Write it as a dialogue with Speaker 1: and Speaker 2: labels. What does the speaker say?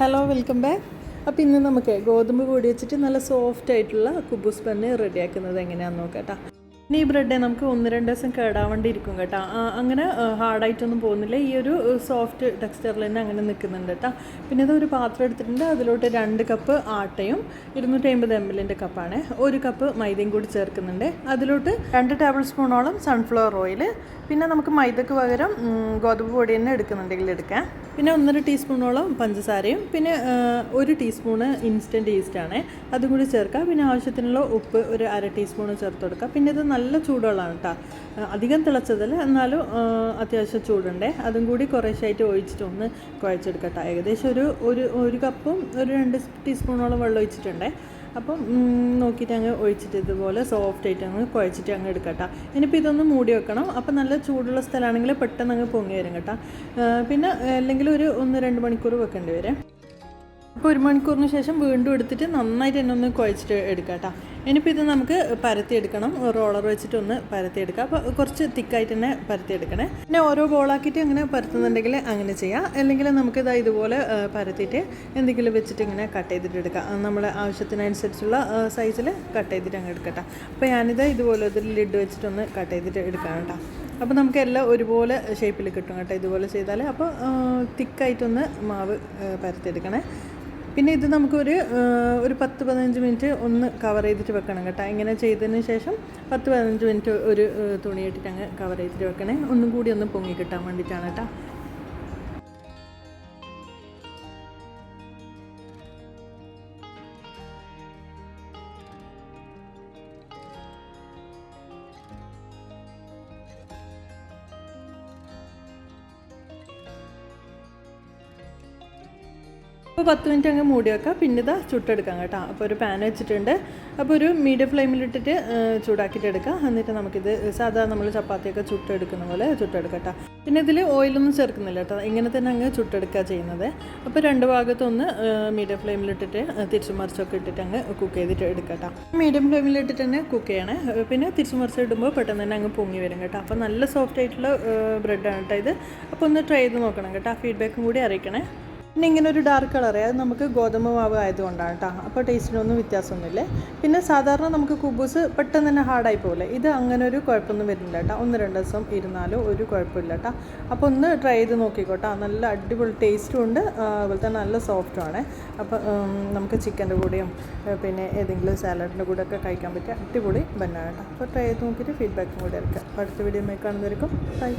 Speaker 1: Hello welcome back അപ്പോൾ ഇന്ന് നമുക്ക് ഗോതമ്പ് പൊടി വെച്ചിട്ട് നല്ല സോഫ്റ്റ് ആയിട്ടുള്ള കുബൂസ് ബന്ന് റെഡിയാക്കുന്നത് എങ്ങനെയാണെന്ന് നോക്കാം കേട്ടോ ഇനി ഈ ബ്രെഡ് നമുക്ക് ഒന്ന് രണ്ട് ദിവസം കേടാവണ്ടിരിക്കും കേട്ടോ. അങ്ങനെ ഹാർഡായിട്ടൊന്നും പോകുന്നില്ല. ഈ ഒരു സോഫ്റ്റ് ടെക്സ്ചറിൽ തന്നെ അങ്ങനെ നിൽക്കുന്നുണ്ട് കേട്ടോ. പിന്നെ ഇത് ഒരു പാത്രം എടുത്തിട്ടുണ്ട്. അതിലോട്ട് രണ്ട് കപ്പ് ആട്ടയും ഇരുന്നൂറ്റി അമ്പത് എം എല്ലിന്റെ കപ്പാണ് ഒരു കപ്പ് മൈദയും കൂടി ചേർക്കുന്നുണ്ട്. അതിലോട്ട് രണ്ട് ടേബിൾ സ്പൂണോളം സൺഫ്ലവർ ഓയിൽ പിന്നെ നമുക്ക് മൈദക്ക് പകരം ഗോതമ്പ് പൊടി തന്നെ എടുക്കുന്നുണ്ടെങ്കിൽ എടുക്കാം. പിന്നെ ഒന്നര ടീസ്പൂണോളം പഞ്ചസാരയും പിന്നെ ഒരു ടീസ്പൂണ് ഇൻസ്റ്റന്റ് ഈസ്റ്റാണ് അതും കൂടി ചേർക്കുക. പിന്നെ ആവശ്യത്തിനുള്ള ഉപ്പ് ഒരു അര ടീസ്പൂൺ ചേർത്ത് കൊടുക്കുക. പിന്നെ ഇത് നല്ല ചൂടുള്ളതാണ് കേട്ടോ അധികം തിളച്ചതല്ല എന്നാലും അത്യാവശ്യം ചൂടുണ്ടേ. അതും കൂടി കുറേശ്ശായിട്ട് ഒഴിച്ചിട്ട് ഒന്ന് കുഴച്ചെടുക്കട്ടെ. ഏകദേശം ഒരു ഒരു ഒരു കപ്പും ഒരു രണ്ട് ടീസ്പൂണോളം വെള്ളം ഒഴിച്ചിട്ടുണ്ടേ. അപ്പം നോക്കിയിട്ട് അങ്ങ് ഒഴിച്ചിട്ട് ഇതുപോലെ സോഫ്റ്റ് ആയിട്ട് അങ്ങ് കുഴച്ചിട്ട് അങ്ങ് എടുക്കട്ടോ. ഇനിയിപ്പോൾ ഇതൊന്ന് മൂടി വെക്കണം. അപ്പം നല്ല ചൂടുള്ള സ്ഥലമാണെങ്കിൽ പെട്ടെന്ന് അങ്ങ് പൊങ്ങി വരും കേട്ടോ. പിന്നെ അല്ലെങ്കിൽ ഒരു ഒന്ന് രണ്ട് മണിക്കൂർ വെക്കേണ്ടി വരും. അപ്പോൾ ഒരു മണിക്കൂറിന് ശേഷം വീണ്ടും എടുത്തിട്ട് നന്നായിട്ട് തന്നെ ഒന്ന് കുഴച്ചിട്ട് എടുക്കാം കേട്ടോ ഇനിയിപ്പോൾ ഇത് നമുക്ക് പരത്തി എടുക്കണം റോളർ വെച്ചിട്ട് ഒന്ന് പരത്തി എടുക്കാം അപ്പോൾ കുറച്ച് തിക്കായിട്ട് തന്നെ പരത്തി എടുക്കണേ പിന്നെ ഓരോ ബോളാക്കിയിട്ട് ഇങ്ങനെ പരത്തുന്നുണ്ടെങ്കിൽ അങ്ങനെ ചെയ്യാം. അല്ലെങ്കിൽ നമുക്ക് ഇതാ ഇതുപോലെ പരത്തിയിട്ട് എന്തെങ്കിലും വെച്ചിട്ട് ഇങ്ങനെ കട്ട് ചെയ്തിട്ട് എടുക്കാം. നമ്മൾ ആവശ്യത്തിനനുസരിച്ചുള്ള സൈസിൽ കട്ട് ചെയ്തിട്ട് അങ്ങ് എടുക്കട്ടെ അപ്പോൾ ഞാനിത് ഇതുപോലെ ഒരു ലിഡ് വെച്ചിട്ടൊന്ന് കട്ട് ചെയ്തിട്ട് എടുക്കാം കേട്ടോ അപ്പോൾ നമുക്ക് എല്ലാം ഒരുപോലെ ഷേപ്പിൽ കിട്ടും കേട്ടോ ഇതുപോലെ ചെയ്താൽ അപ്പോൾ തിക്കായിട്ടൊന്ന് മാവ് പരത്തിയെടുക്കണേ. പിന്നെ ഇത് നമുക്കൊരു ഒരു പത്ത് പതിനഞ്ച് മിനിറ്റ് ഒന്ന് കവർ ചെയ്തിട്ട് വെക്കണം കേട്ടോ. ഇങ്ങനെ ചെയ്തതിന് ശേഷം പത്ത് പതിനഞ്ച് മിനിറ്റ് ഒരു തുണിയിട്ടിട്ട് അങ്ങ് കവർ ചെയ്തിട്ട് വെക്കണേ. ഒന്നും കൂടി ഒന്ന് പൊങ്ങി കിട്ടാൻ വേണ്ടിയിട്ടാണ് കേട്ടോ. അപ്പോൾ പത്ത് മിനിറ്റ് അങ്ങ് മൂടി വെക്കാം. പിന്നെ ഇതാ ചുട്ടെടുക്കാം കേട്ടോ. അപ്പോൾ ഒരു പാൻ വെച്ചിട്ടുണ്ട്. അപ്പോൾ ഒരു മീഡിയം ഫ്ലെയിമിലിട്ടിട്ട് ചൂടാക്കിയിട്ട് എടുക്കാം. എന്നിട്ട് നമുക്കിത് സാധാ നമ്മൾ ചപ്പാത്തിയൊക്കെ ചുട്ടെടുക്കുന്ന പോലെ ചുട്ടെടുക്കട്ടോ പിന്നെ ഇതിൽ ഓയിലൊന്നും ചേർക്കുന്നില്ല കേട്ടോ. ഇങ്ങനെ തന്നെ അങ്ങ് ചുട്ടെടുക്കുക ചെയ്യുന്നത്. അപ്പോൾ രണ്ട് ഭാഗത്തൊന്ന് മീഡിയം ഫ്ലെയിമിലിട്ടിട്ട് തിരിച്ചു മറിച്ചൊക്കെ ഇട്ടിട്ട് അങ്ങ് കുക്ക് ചെയ്തിട്ട് എടുക്കട്ടോ മീഡിയം ഫ്ലെയിമിലിട്ടിട്ട് തന്നെ കുക്ക് ചെയ്യണേ. പിന്നെ തിരിച്ചു മറിച്ച് ഇടുമ്പോൾ പെട്ടെന്ന് തന്നെ അങ്ങ് പൊങ്ങി വരും കേട്ടോ. അപ്പോൾ നല്ല സോഫ്റ്റ് ആയിട്ടുള്ള ബ്രെഡാണ് കേട്ടോ ഇത്. അപ്പോൾ ഒന്ന് ട്രൈ ചെയ്ത് നോക്കണം കേട്ടോ. ഫീഡ്ബാക്കും കൂടി അറിയിക്കണേ. പിന്നെ ഇങ്ങനെ ഒരു ഡാർക്ക് കളർ അത് നമുക്ക് ഗോതമ്പ് മാവ് ആയതുകൊണ്ടാണ് കേട്ടോ അപ്പോൾ ടേസ്റ്റിനൊന്നും വ്യത്യാസമൊന്നുമില്ല. പിന്നെ സാധാരണ നമുക്ക് കുബൂസ് പെട്ടെന്ന് തന്നെ ഹാർഡായി പോകില്ല ഇത് അങ്ങനെ ഒരു കുഴപ്പമൊന്നും വരുന്നില്ല കേട്ടോ ഒന്ന് രണ്ട് ദിവസം ഇരുന്നാലും ഒരു കുഴപ്പമില്ല കേട്ടോ അപ്പോൾ ഒന്ന് ട്രൈ ചെയ്ത് നോക്കിക്കോട്ടോ. നല്ല അടിപൊളി ടേസ്റ്റും ഉണ്ട്. അതുപോലെ തന്നെ നല്ല സോഫ്റ്റും ആണ്. അപ്പോൾ നമുക്ക് ചിക്കന്റെ കൂടെയും പിന്നെ ഏതെങ്കിലും സാലഡിന്റെ കൂടെ ഒക്കെ കഴിക്കാൻ പറ്റിയ അടിപൊളി ബന്നാണ് കേട്ടോ അപ്പോൾ ട്രൈ ചെയ്ത് നോക്കിയിട്ട് ഫീഡ്ബാക്കും കൂടെ ഇറക്കാം അടുത്ത വീഡിയോ കാണുന്നവർക്കും ബൈ